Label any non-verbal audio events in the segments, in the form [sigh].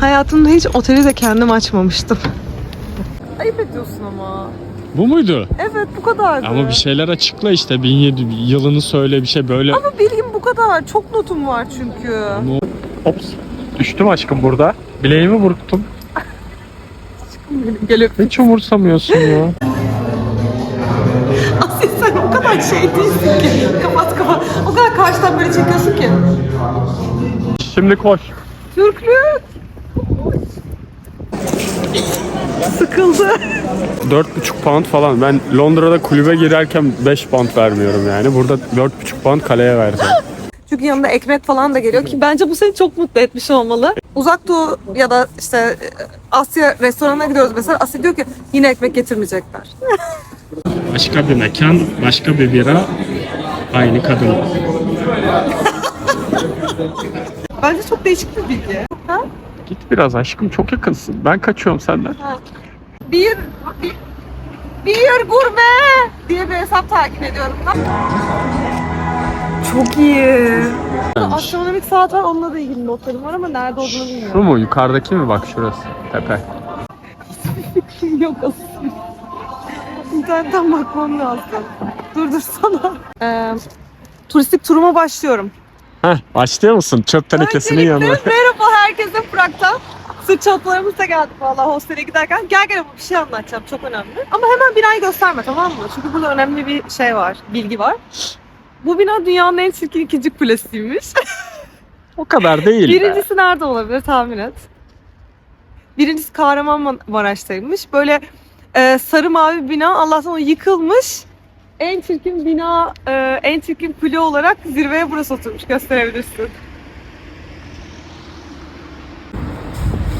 Hayatımda hiç oteli de kendim açmamıştım. Ayıp ediyorsun ama. Bu muydu? Evet bu kadardı. Ama bir şeyler açıkla işte 1700 yılını söyle bir şey böyle. Ama bilgim bu kadar. Çok notum var çünkü. Ama Ops. Düştüm aşkım burada. Bileğimi burktum. Gelip Hiç umursamıyorsun ya. [laughs] Asil sen o kadar şey değilsin ki. Kapat kapat. O kadar karşıdan böyle çekiyorsun ki. Şimdi koş. Türklük. Sıkıldı. 4,5 pound falan. Ben Londra'da kulübe girerken 5 pound vermiyorum yani. Burada 4,5 pound kaleye vereceğim. Çünkü yanında ekmek falan da geliyor ki bence bu seni çok mutlu etmiş olmalı. Uzak Doğu ya da işte e, Asya restoranına gidiyoruz mesela. Asya diyor ki yine ekmek getirmeyecekler. [laughs] Başka bir mekan, başka bir bira, aynı kadın. [laughs] Bence çok değişik bir bilgi. Ha? Git biraz aşkım çok yakınsın. Ben kaçıyorum senden. Bir, bir, bir gurme diye bir hesap takip ediyorum. Çok iyi. Astronomik saat var onunla da ilgili notlarım var ama nerede olduğunu Şu bilmiyorum. mu? Yukarıdaki mi? Bak şurası. Tepe. [laughs] Yok aslında. İnternetten bakmam lazım. Durdursana. Ee, turistik turuma başlıyorum. Heh, başlıyor musun? Çöp tenekesinin yanına. [laughs] merhaba herkese Prag'dan. Sırt çantalarımız da geldi valla hostele giderken. Gel gel ama bir şey anlatacağım çok önemli. Ama hemen binayı gösterme tamam mı? Çünkü burada önemli bir şey var, bilgi var. Bu bina dünyanın en çirkin ikinci kulesiymiş. [laughs] O kadar değil be. Birincisi nerede olabilir tahmin et. Birincisi Kahramanmaraş'taymış. Böyle e, sarı mavi bina Allah'tan o yıkılmış. En çirkin bina, e, en çirkin kule olarak zirveye burası oturmuş. Gösterebilirsin.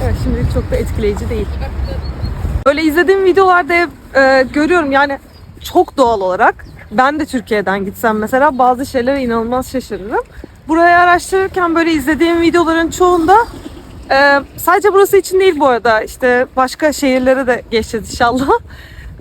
Evet şimdilik çok da etkileyici değil. Böyle izlediğim videolarda hep e, görüyorum yani çok doğal olarak ben de Türkiye'den gitsem mesela bazı şeylere inanılmaz şaşırırım. Burayı araştırırken böyle izlediğim videoların çoğunda e, sadece burası için değil bu arada işte başka şehirlere de geçeceğiz inşallah.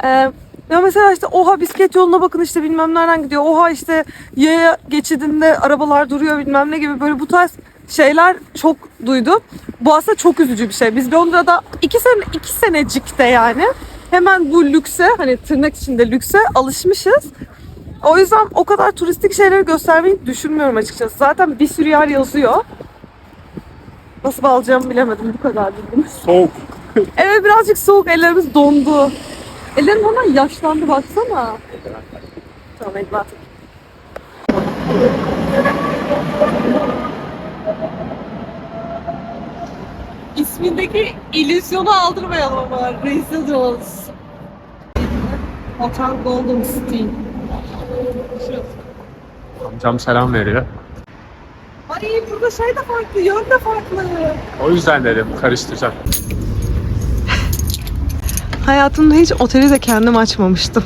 E, ya mesela işte oha bisiklet yoluna bakın işte bilmem nereden gidiyor. Oha işte yaya geçidinde arabalar duruyor bilmem ne gibi böyle bu tarz şeyler çok duydum. Bu aslında çok üzücü bir şey. Biz Londra'da iki sene iki senecikte yani hemen bu lükse hani tırnak içinde lükse alışmışız. O yüzden o kadar turistik şeyleri göstermeyi düşünmüyorum açıkçası. Zaten bir sürü yer yazıyor. Nasıl bağlayacağımı bilemedim. Bu kadar bildim. Soğuk. [laughs] Evet birazcık soğuk. Ellerimiz dondu. Ellerim hemen yaşlandı baksana. Tamam hadi bak. İsmindeki illüzyonu aldırmayalım ama. Residuals. Hotel Golden Steam. Amcam selam veriyor. Ay burada şey de farklı, yön de farklı. O yüzden dedim karıştıracağım. Hayatımda hiç oteli de kendim açmamıştım.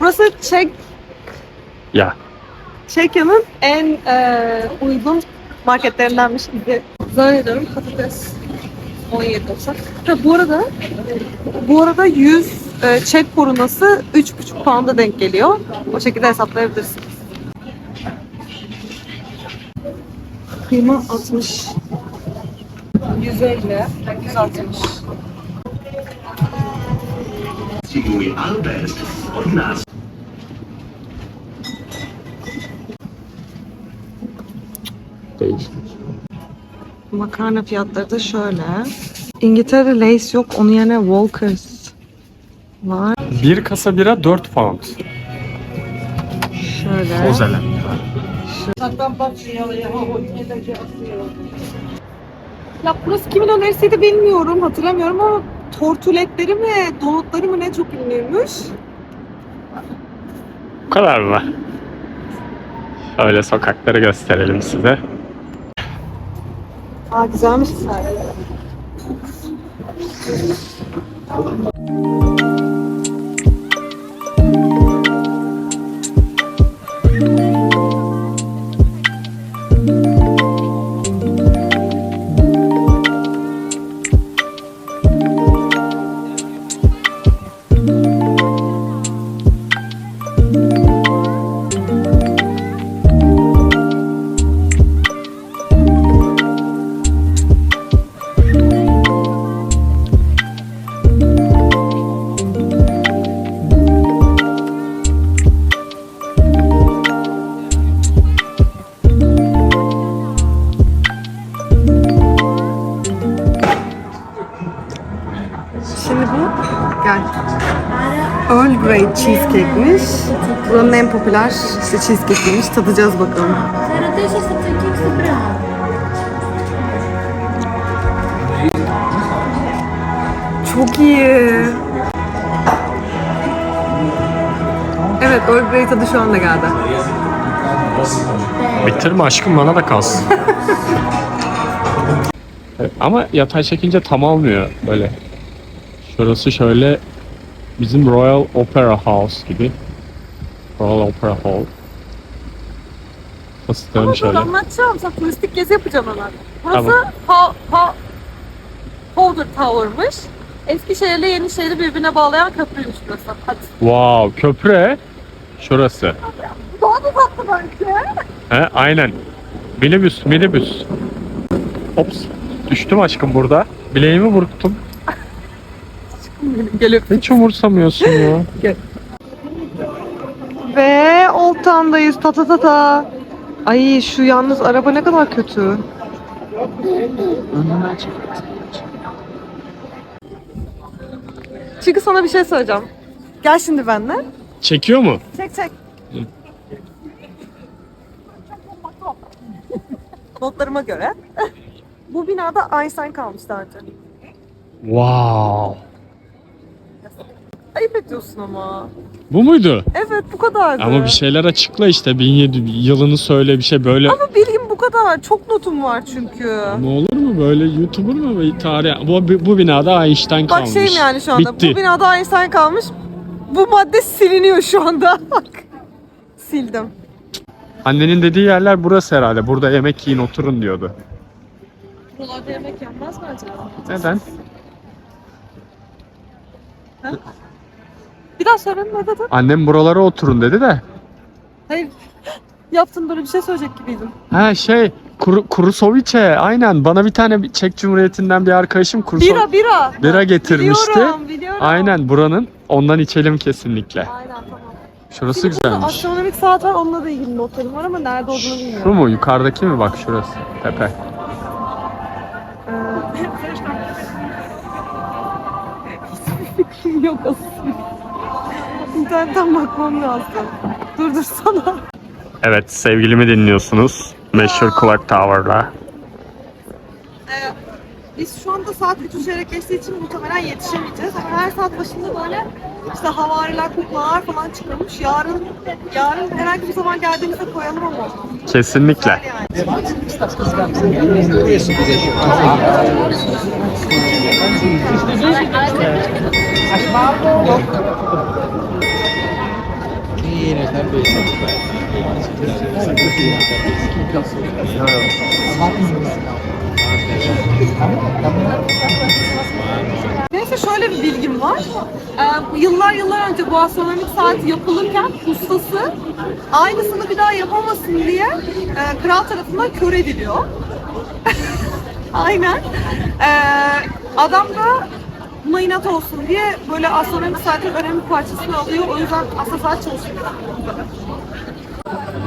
Burası Çek, Ya. Çekya'nın en e, uygun marketlerindenmiş gibi. Zannediyorum patates 17 olsa. Ha, bu arada bu arada 100 e, çek korunası 3,5 pound'a denk geliyor. O şekilde hesaplayabilirsiniz. Kıyma 60. 150. 160. Sicuri Albert od nas. Değil. Makarna fiyatları da şöyle. İngiltere'de Lay's yok. Onun yerine Walkers var. Bir kasa bira 4 pound. Şöyle. Ozelen. Ya burası kimin önerisiydi bilmiyorum, hatırlamıyorum ama tortuletleri mi, donutları mı ne çok ünlüymüş. Bu kadar mı? Şöyle sokakları gösterelim size. Aa güzelmiş sadece. Popüler işte cheesecake'iymiş. Tadacağız bakalım. Çok iyi. Evet, Earl Grey tadı şu anda geldi. Bitirme aşkım bana da kalsın. [laughs] Ama yatay çekince tam almıyor böyle. Şurası şöyle bizim Royal Opera House gibi. Royal Opera Hall. Fıstığım Ama şöyle. anlatacağım. Sen turistik gezi yapacağım hemen. Burası Tamam. ha, ha, Powder Tower'mış. Eskişehir'le Yenişehir'i birbirine bağlayan köprüymüş burası. Hadi. Wow, köprü. Şurası. Daha da tatlı bence. He, aynen. Minibüs, minibüs. Ops. Düştüm aşkım burada. Bileğimi burktum. Gelip. Hiç umursamıyorsun ya. Ve Old Town'dayız. Ta ta ta ta. Ay şu yalnız araba ne kadar kötü. Çünkü sana bir şey söyleyeceğim. Gel şimdi benimle. Çekiyor mu? Çek çek. Notlarıma göre [laughs] bu binada Einstein kalmış daha önce. Wow. Ayıp ediyorsun ama. Bu muydu? Evet bu kadardı. Ama bir şeyler açıkla işte 1700 yılını söyle bir şey böyle. Ama bilgim bu kadar. Çok notum var çünkü. Ne olur mu böyle YouTuber bir tarih? Bu, bu binada Einstein Bak kalmış. şeyim yani şu anda. Bitti. Bu binada Einstein kalmış. Bu madde siliniyor şu anda. [laughs] Bak. Sildim. Annenin dediği yerler burası herhalde. Burada yemek yiyin oturun diyordu. Buralarda yemek yenmez mi acaba? Neden? Bir daha söyle ne dedin? Annem buralara oturun dedi de. Hayır. Yaptın böyle bir şey söyleyecek gibiydim. Ha şey Kuru, Kurusovice aynen bana bir tane Çek Cumhuriyeti'nden bir arkadaşım Kurusovice Bira bira. Bira getirmişti. Biliyorum biliyorum. Aynen buranın ondan içelim kesinlikle. Aynen tamam. Şurası Şimdi güzelmiş. astronomik saat var onunla da ilgili notlarım var ama nerede olduğunu Şu bilmiyorum. mu? Yukarıdaki mi? Bak şurası. Tepe. Fikrim [laughs] yok aslında. İnternetten bakmam lazım. Dur sana. Evet sevgilimi dinliyorsunuz. Meşhur Clock Tower'la. Biz şu anda saat 3 çeyrek geçtiği için muhtemelen yetişemeyeceğiz. Ama her saat başında böyle işte havariler, kuklalar falan çıkıyormuş. Yarın yarın herhangi bir zaman geldiğimizde koyalım ama. Kesinlikle. Yani. Neyse şöyle bir bilgim var. Ee, yıllar yıllar önce bu astronomik saat yapılırken ustası aynısını bir daha yapamasın diye e, kral tarafından kör ediliyor. [laughs] Aynen. Ee, adam da buna inat olsun diye böyle astronomik saatin önemli parçasını alıyor. O yüzden aslında saat çalışıyor.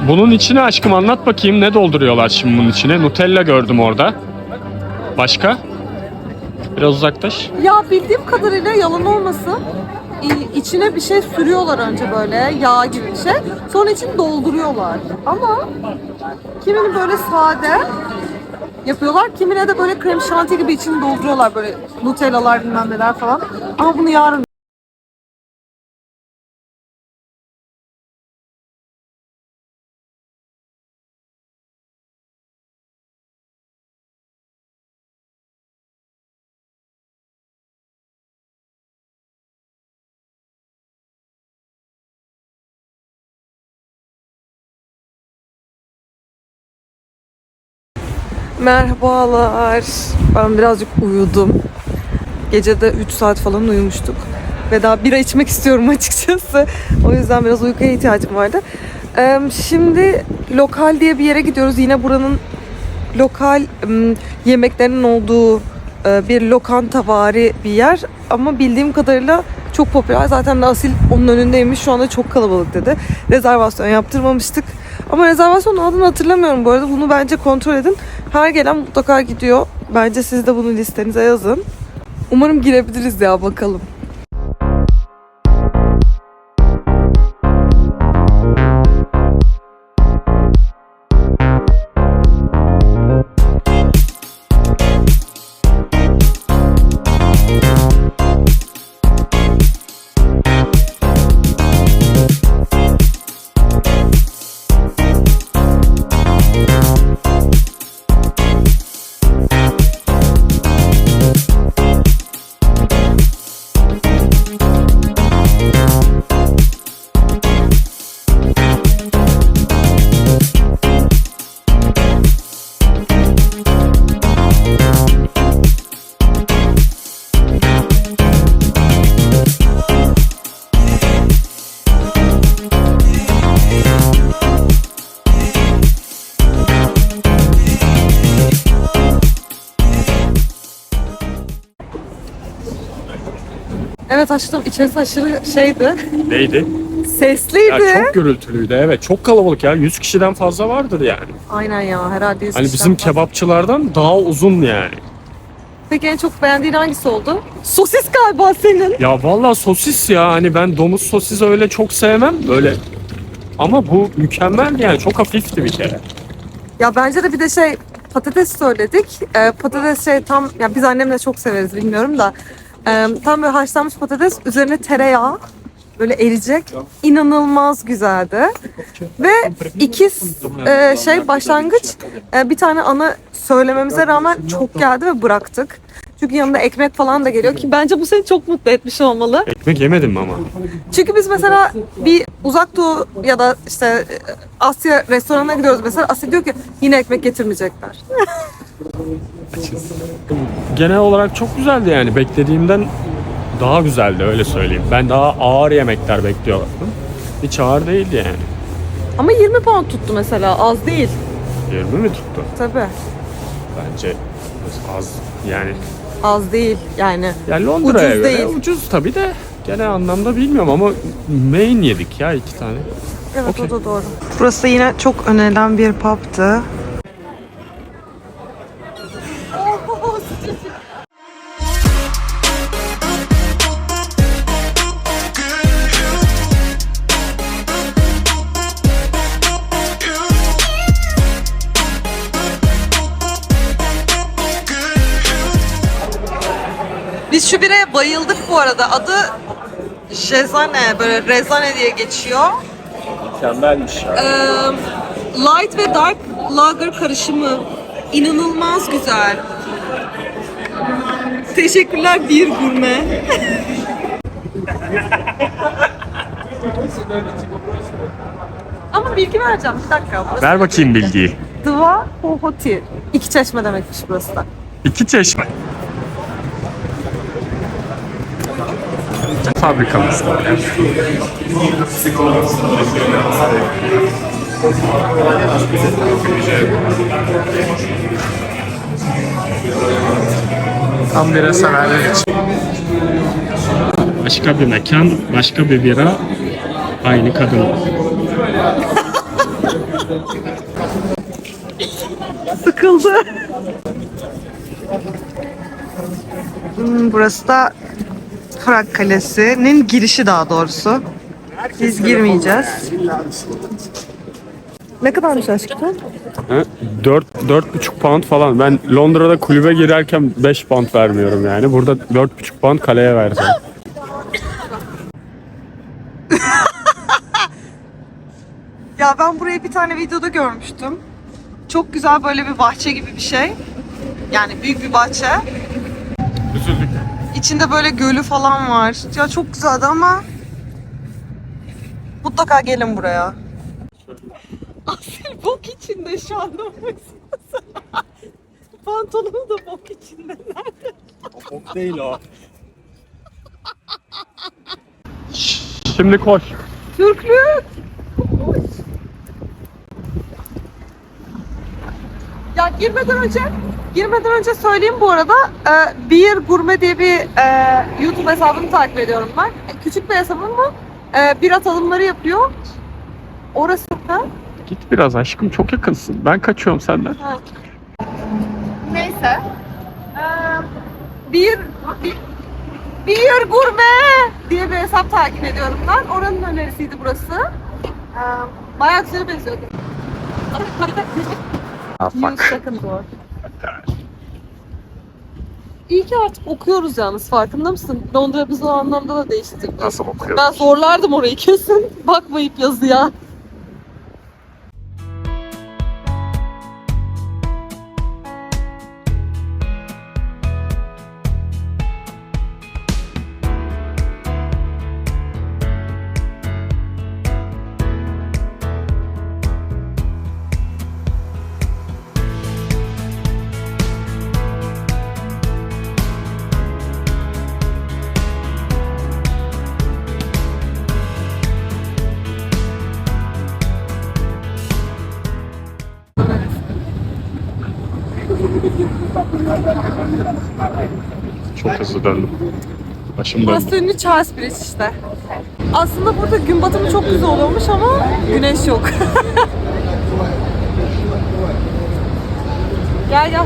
Bunun içine aşkım anlat bakayım ne dolduruyorlar şimdi bunun içine. Nutella gördüm orada. Başka? Biraz uzaklaş. Ya bildiğim kadarıyla yalan olmasın i- içine bir şey sürüyorlar önce böyle yağ gibi bir şey. Sonra içini dolduruyorlar. Ama kimini böyle sade yapıyorlar. Kimine de böyle krem şanti gibi içini dolduruyorlar böyle nutellalar bilmem neler falan. Ama bunu yarın Merhabalar. Ben birazcık uyudum. Gecede 3 saat falan uyumuştuk. Ve daha bira içmek istiyorum [laughs] açıkçası. O yüzden biraz uykuya ihtiyacım vardı. Şimdi lokal diye bir yere gidiyoruz. Yine buranın lokal yemeklerinin olduğu e, bir lokantavari bir yer. Ama bildiğim kadarıyla çok popüler. Zaten de Asil onun önündeymiş. Şu anda çok kalabalık dedi. Rezervasyon yaptırmamıştık. Ama rezervasyonun adını hatırlamıyorum bu arada. Bunu bence kontrol edin. Her gelen mutlaka gidiyor. Bence siz de bunu listenize yazın. Umarım girebiliriz ya bakalım. Evet açtım. İçerisi aşırı şeydi. Neydi? Sesliydi. Ya çok gürültülüydü evet. Çok kalabalık ya. 100 kişiden fazla vardır yani. Aynen ya herhalde. yüz Hani kişiden bizim fazla. kebapçılardan daha uzun yani. Peki en çok beğendiğin hangisi oldu? Sosis galiba senin. Ya vallahi sosis ya. Hani ben domuz sosis öyle çok sevmem. Böyle ama bu mükemmel yani. Çok hafifti bir kere. Ya bence de bir de şey patates söyledik. Ee, patates şey tam ya biz annemle çok severiz bilmiyorum da tam böyle haşlanmış patates üzerine tereyağı böyle eriyecek. İnanılmaz güzeldi. Ve iki e, şey başlangıç e, bir tane ana söylememize rağmen çok geldi ve bıraktık. Çünkü yanında ekmek falan da geliyor ki bence bu seni çok mutlu etmiş olmalı. Ekmek yemedim ama. Çünkü biz mesela bir uzak doğu ya da işte e, Asya restoranına gidiyoruz mesela. Asya diyor ki yine ekmek getirmeyecekler. [laughs] Genel olarak çok güzeldi yani. Beklediğimden daha güzeldi öyle söyleyeyim. Ben daha ağır yemekler bekliyordum. Hiç ağır değildi yani. Ama 20 pound tuttu mesela az değil. 20 mi tuttu? Tabii. Bence az yani. Az değil yani. Ya Londra'ya Ucuz göre değil. ucuz tabii de genel anlamda bilmiyorum ama main yedik ya iki tane. Evet Okey. o da doğru. Burası yine çok önerilen bir pub'tı. Bu arada. Adı Jezane, böyle Rezane diye geçiyor. Mükemmelmiş ya. Ee, light ve dark lager karışımı inanılmaz güzel. Teşekkürler bir gurme. Ama bilgi vereceğim bir dakika. Burası Ver bakayım bilgiyi. Dva Hohoti. İki çeşme demekmiş burası da. İki çeşme. Fabrikamız. Tam bira severler için. Başka bir mekan, başka bir bira, aynı kadın. Sıkıldı. Hmm, burası da Prag Kalesi'nin girişi daha doğrusu. Biz girmeyeceğiz. Ne kadarmış aşkım? Ha, 4 4,5 pound falan. Ben Londra'da kulübe girerken 5 pound vermiyorum yani. Burada 4,5 pound kaleye vereceğim. [laughs] Ya ben burayı bir tane videoda görmüştüm. Çok güzel böyle bir bahçe gibi bir şey. Yani büyük bir bahçe. İçinde böyle gölü falan var. Ya çok güzeldi ama mutlaka gelin buraya. Asil bok içinde şu anda. Pantolonu da bok içinde. Bok değil o. Şimdi koş. Türklük. Ya girmeden önce girmeden önce söyleyeyim bu arada e, Bir Gurme diye bir e, YouTube hesabını takip ediyorum ben. E, küçük bir hesabım ama e, bir atılımları yapıyor. Orası da Git biraz aşkım çok yakınsın. Ben kaçıyorum senden. Neyse. Ee, bir, bir bir gurme diye bir hesap takip ediyorum ben. Oranın önerisiydi burası. Ee, bayağı güzel benziyordu. Use second door. İyi ki artık okuyoruz yalnız farkında mısın? Londra bizi o anlamda da değiştirdi. Nasıl okuyorsun? Ben zorlardım orayı kesin. [laughs] Bakmayıp yazıya. Çok hızlı döndüm. Başım döndü. ünlü Charles Bridge işte. Aslında burada gün batımı çok güzel oluyormuş ama güneş yok. [laughs] gel gel.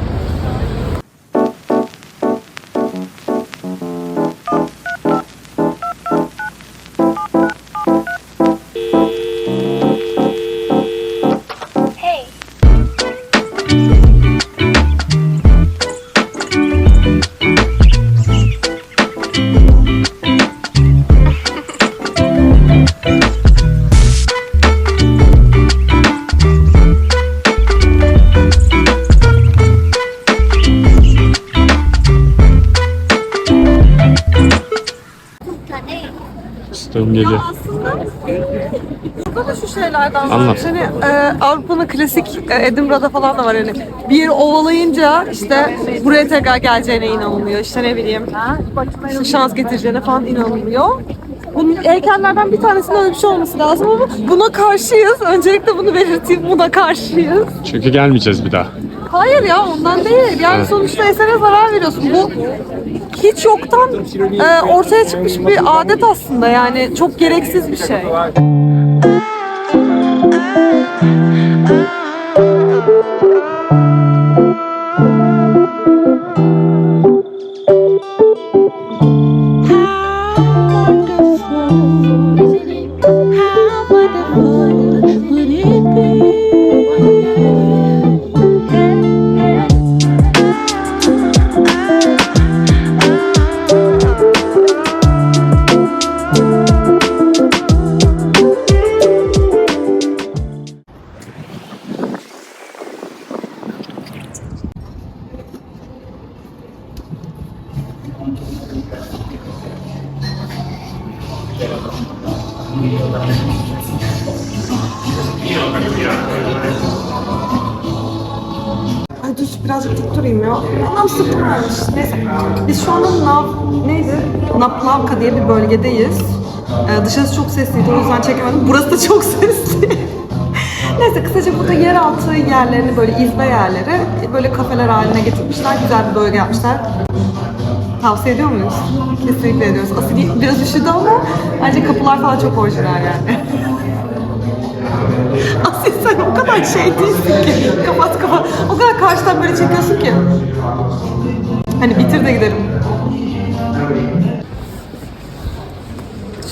Aslında burada da şu şeylerden var. Anlat. Hani e, Avrupa'nın klasik e, Edinburgh'da falan da var hani bir yeri ovalayınca işte buraya tekrar geleceğine inanılıyor. İşte ne bileyim işte şans getireceğine falan inanılıyor. Bunun heykellerden bir tanesinde öyle bir şey olması lazım ama buna karşıyız. Öncelikle bunu belirteyim. Buna karşıyız. Çünkü gelmeyeceğiz bir daha. Hayır ya ondan değil. Yani sonuçta esere zarar veriyorsun. Bu hiç yoktan e, ortaya çıkmış bir adet aslında. Yani çok gereksiz bir şey. Ay dur birazcık dik durayım ya. Anam sıkılmış. Neyse. Biz şu anda Nav, neydi? Naplavka diye bir bölgedeyiz. Ee, dışarısı çok sesliydi o yüzden çekemedim. Burası da çok [laughs] sesli. Neyse kısaca burada yeraltı yerlerini böyle izbe yerleri böyle kafeler haline getirmişler. Güzel bir bölge yapmışlar. Tavsiye ediyor muyuz? Kesinlikle ediyoruz. Asil biraz üşüdü ama bence kapılar falan çok orijinal yani. [laughs] Asil sen o kadar şey değilsin ki. Kapat kapat. O kadar karşıdan böyle çekiyorsun ki. Hani bitir de gidelim.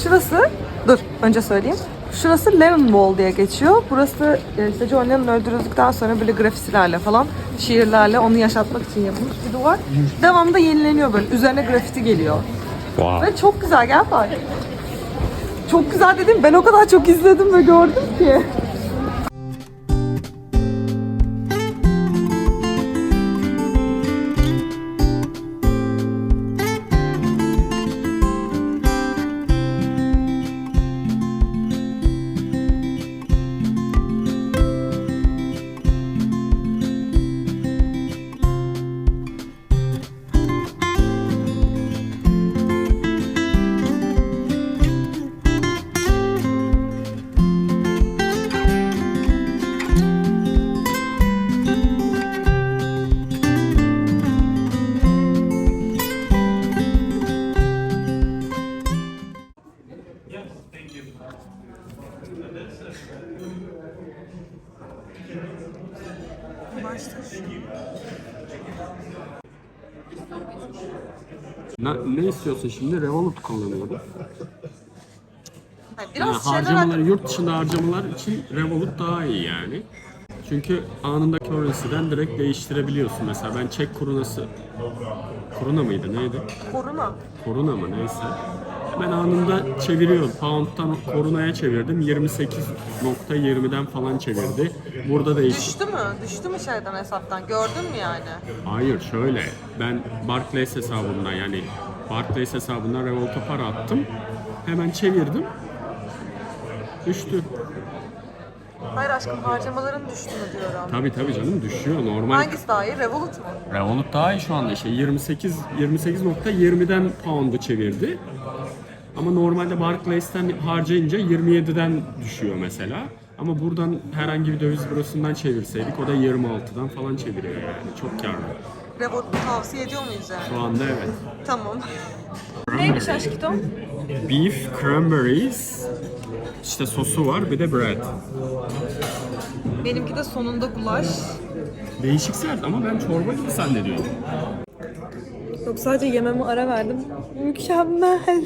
Şurası, dur önce söyleyeyim. Şurası Lemon Wall diye geçiyor. Burası e, işte John Lennon öldürüldükten sonra böyle grafitilerle falan, şiirlerle onu yaşatmak için yapılmış bir duvar. Devamında yenileniyor böyle. Üzerine grafiti geliyor. Wow. Ve çok güzel gel bak. Çok güzel dedim. Ben o kadar çok izledim ve gördüm ki. Ne istiyorsun şimdi? Revolut kullanıyorum. Biraz Yani şeyler harcamalar, yurt dışında harcamalar için Revolut daha iyi yani. Çünkü anında currency'den direkt değiştirebiliyorsun. Mesela ben Çek kurunası, kuruna mıydı neydi? koruma. Koruna mı neyse. Ben anında çeviriyorum. Pound'dan korunaya çevirdim. 28.20'den falan çevirdi. Burada değişti. Düştü mü? Düştü mü şeyden hesaptan? Gördün mü yani? Hayır şöyle. Ben Barclays hesabımdan yani Barclays hesabından Revolt'a para attım. Hemen çevirdim. Düştü. Hayır aşkım harcamaların düştü mü diyorum. Tabii tabii canım düşüyor normal. Hangisi daha iyi? Revolut mu? Revolut daha iyi şu anda işte 28 28.20'den pound'u çevirdi. Ama normalde Barclays'ten harcayınca 27'den düşüyor mesela. Ama buradan herhangi bir döviz bürosundan çevirseydik o da 26'dan falan çeviriyor yani. Çok karlı. Revolut tavsiye ediyor muyuz yani? Şu anda evet. Tamam. [laughs] neymiş aşkito? Beef, cranberries, işte sosu var bir de bread. Benimki de sonunda gulaş. Değişik sert ama ben çorba gibi zannediyorum. Yok sadece yememe ara verdim. Mükemmel.